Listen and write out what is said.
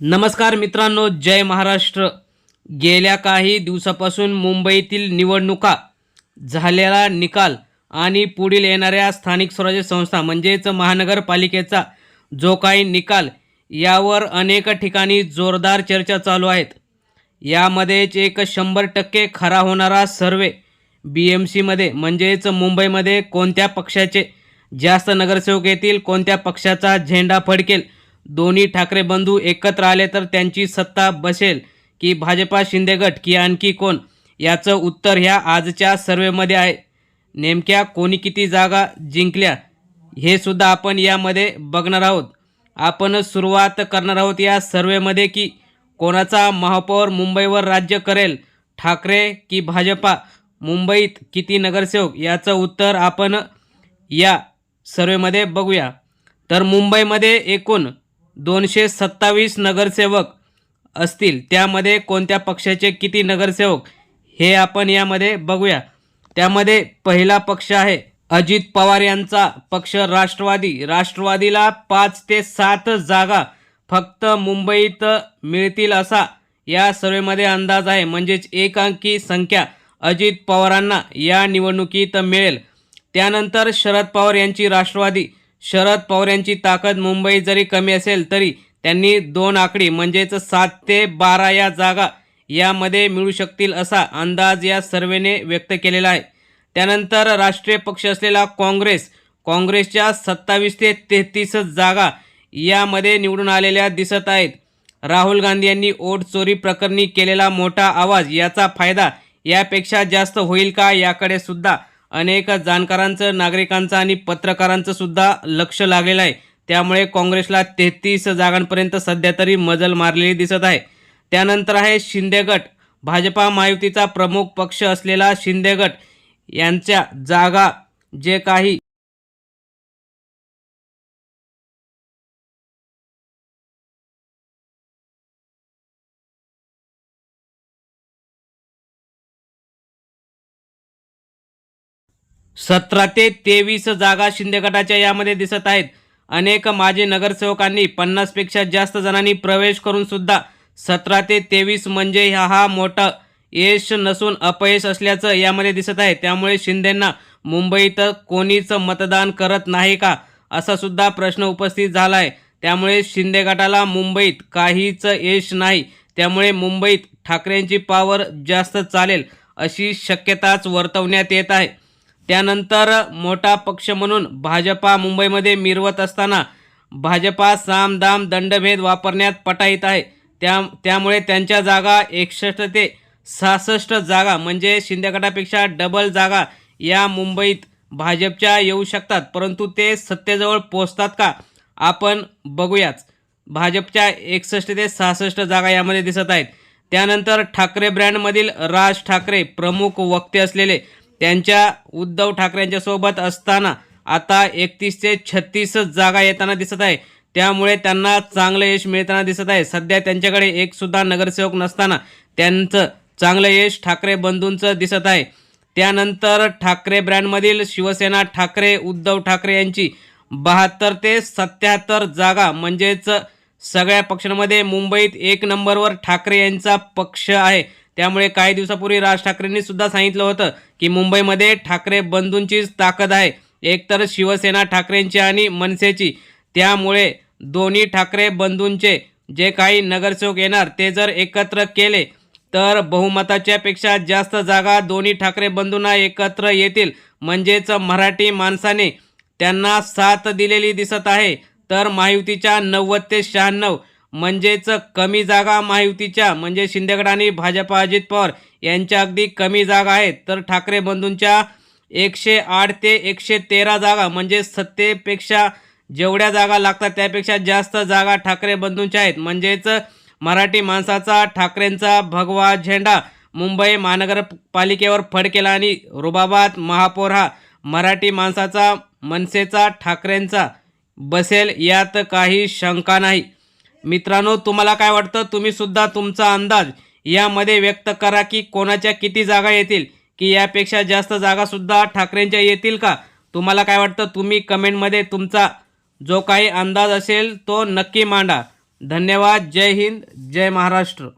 नमस्कार मित्रांनो जय महाराष्ट्र. गेल्या काही दिवसापासून मुंबईतील निवडणुका झालेला निकाल आणि पुढील येणाऱ्या स्थानिक स्वराज्य संस्था म्हणजेच महानगरपालिकेचा जो काही निकाल यावर अनेक ठिकाणी जोरदार चर्चा चालू आहेत. यामध्येच एक शंभर टक्के खरा होणारा सर्वे बी एम सीमध्ये म्हणजेच मुंबईमध्ये कोणत्या पक्षाचे जास्त नगरसेवक येतील कोणत्या पक्षाचा झेंडा फडकेल दोन्ही ठाकरे बंधू एकत्र आले तर त्यांची सत्ता बसेल की भाजपा शिंदे गट की आणखी कोण? याचं उत्तर ह्या आजच्या सर्वेमध्ये आहे. नेमक्या कोणी किती जागा जिंकल्या हे सुद्धा आपण यामध्ये बघणार आहोत. आपण सुरुवात करणार आहोत या सर्वेमध्ये की कोणाचा महापौर मुंबईवर राज्य करेल ठाकरे की भाजपा मुंबईत किती नगरसेवक? याचं उत्तर आपण या सर्वेमध्ये बघूया. तर मुंबईमध्ये एकूण दोनशे सत्तावीस नगरसेवक असतील त्यामध्ये कोणत्या पक्षाचे किती नगरसेवक? हे आपण यामध्ये बघूया. त्यामध्ये पहिला पक्ष आहे अजित पवार यांचा पक्ष राष्ट्रवादी. राष्ट्रवादीला पाच ते सात जागा फक्त मुंबईत मिळतील असा या सर्वेमध्ये अंदाज आहे. म्हणजेच एकांकी संख्या अजित पवारांना या निवडणुकीत मिळेल. त्यानंतर शरद पवार यांची राष्ट्रवादी. शरद पवार यांची ताकद मुंबई जरी कमी असेल तरी त्यांनी दोन आकडी म्हणजेच सात ते बारा या जागा यामध्ये मिळू शकतील असा अंदाज या सर्वेने व्यक्त केलेला आहे. त्यानंतर राष्ट्रीय पक्ष असलेला काँग्रेस काँग्रेसच्या सत्तावीस ते तेहतीस जागा यामध्ये निवडून आलेल्या दिसत आहेत. राहुल गांधी यांनी ओट चोरी प्रकरणी केलेला मोठा आवाज याचा फायदा यापेक्षा जास्त होईल का याकडे सुद्धा अनेक जाणकारांचं नागरिकांचं आणि पत्रकारांचं सुद्धा लक्ष लागलेलं आहे. त्यामुळे काँग्रेसला तेहतीस जागांपर्यंत सध्या तरी मजल मारलेली दिसत आहे. त्यानंतर आहे शिंदे गट. भाजपा महायुतीचा प्रमुख पक्ष असलेला शिंदे गट यांच्या जागा जे काही सतरा ते तेवीस जागा शिंदे गटाच्या यामध्ये दिसत आहेत. अनेक माजी नगरसेवकांनी पन्नासपेक्षा जास्त जणांनी प्रवेश करून सुद्धा सतरा ते तेवीस म्हणजे हा हा मोठा यश नसून अपयश असल्याचं यामध्ये दिसत आहे. त्यामुळे शिंदेंना मुंबईत कोणीच मतदान करत नाही का असा सुद्धा प्रश्न उपस्थित झाला आहे त्यामुळे शिंदे गटाला मुंबईत काहीच यश नाही. त्यामुळे मुंबईत ठाकरेंची पावर जास्त चालेल अशी शक्यताच वर्तवण्यात येत आहे. त्यानंतर मोठा पक्ष म्हणून भाजपा मुंबईमध्ये मिरवत असताना भाजपा सामदाम दंडभेद वापरण्यात पटाईत आहे. त्या त्यामुळे त्यांच्या जागा एकसष्ट ते सहासष्ट जागा म्हणजे शिंदेगटापेक्षा डबल जागा या मुंबईत भाजपच्या येऊ शकतात. परंतु ते सत्तेजवळ पोचतात का? आपण बघूयाच. भाजपच्या एकसष्ट ते सहासष्ट जागा यामध्ये दिसत आहेत. त्यानंतर ठाकरे ब्रँडमधील राज ठाकरे प्रमुख वक्ते असलेले त्यांच्या उद्धव ठाकरेंच्या सोबत असताना आता एकतीस ते छत्तीस जागा येताना दिसत आहे. त्यामुळे त्यांना चांगलं यश मिळताना दिसत आहे. सध्या त्यांच्याकडे एकसुद्धा नगरसेवक नसताना त्यांचं चांगलं यश ठाकरे बंधूंचं दिसत आहे. त्यानंतर ठाकरे ब्रँडमधील शिवसेना ठाकरे उद्धव ठाकरे यांची बहात्तर ते सत्याहत्तर जागा म्हणजेच सगळ्या पक्षांमध्ये मुंबईत एक नंबरवर ठाकरे यांचा पक्ष आहे. त्यामुळे काही दिवसापूर्वी राज ठाकरेंनी सुद्धा सांगितलं होतं की मुंबईमध्ये ठाकरे बंधूंचीच ताकद आहे. एकतर शिवसेना ठाकरेंची आणि मनसेची. त्यामुळे दोन्ही ठाकरे बंधूंचे जे काही नगरसेवक येणार ते जर एकत्र केले तर बहुमताच्या पेक्षा जास्त जागा दोन्ही ठाकरे बंधूंना एकत्र येतील. म्हणजेच मराठी माणसाने त्यांना साथ दिलेली दिसत आहे. तर महायुतीच्या नव्वद ते शहाण्णव म्हणजेच कमी जागा महायुतीच्या म्हणजे शिंदेगड आणि भाजपा अजित पवार यांच्या अगदी कमी जागा आहेत. तर ठाकरे बंधूंच्या एकशे आठ ते एकशे तेरा जागा म्हणजे सत्तेपेक्षा जेवढ्या जागा लागतात त्यापेक्षा जास्त जागा ठाकरे बंधूंच्या आहेत. म्हणजेच मराठी माणसाचा ठाकरेंचा भगवा झेंडा मुंबई महानगरपालिकेवर फडकेला आणि रुबाबात महापौर हा मराठी माणसाचा मनसेचा ठाकरेंचा बसेल यात काही शंका नाही. मित्रांनो तुम्हाला काय वाटतं? तुम्ही सुद्धा तुमचा अंदाज यामध्ये व्यक्त करा की कोणाच्या किती जागा येतील की यापेक्षा जास्त जागासुद्धा ठाकरेंच्या येतील का? तुम्हाला काय वाटतं? तुम्ही कमेंटमध्ये तुमचा जो काही अंदाज असेल तो नक्की मांडा. धन्यवाद. जय हिंद. जय महाराष्ट्र.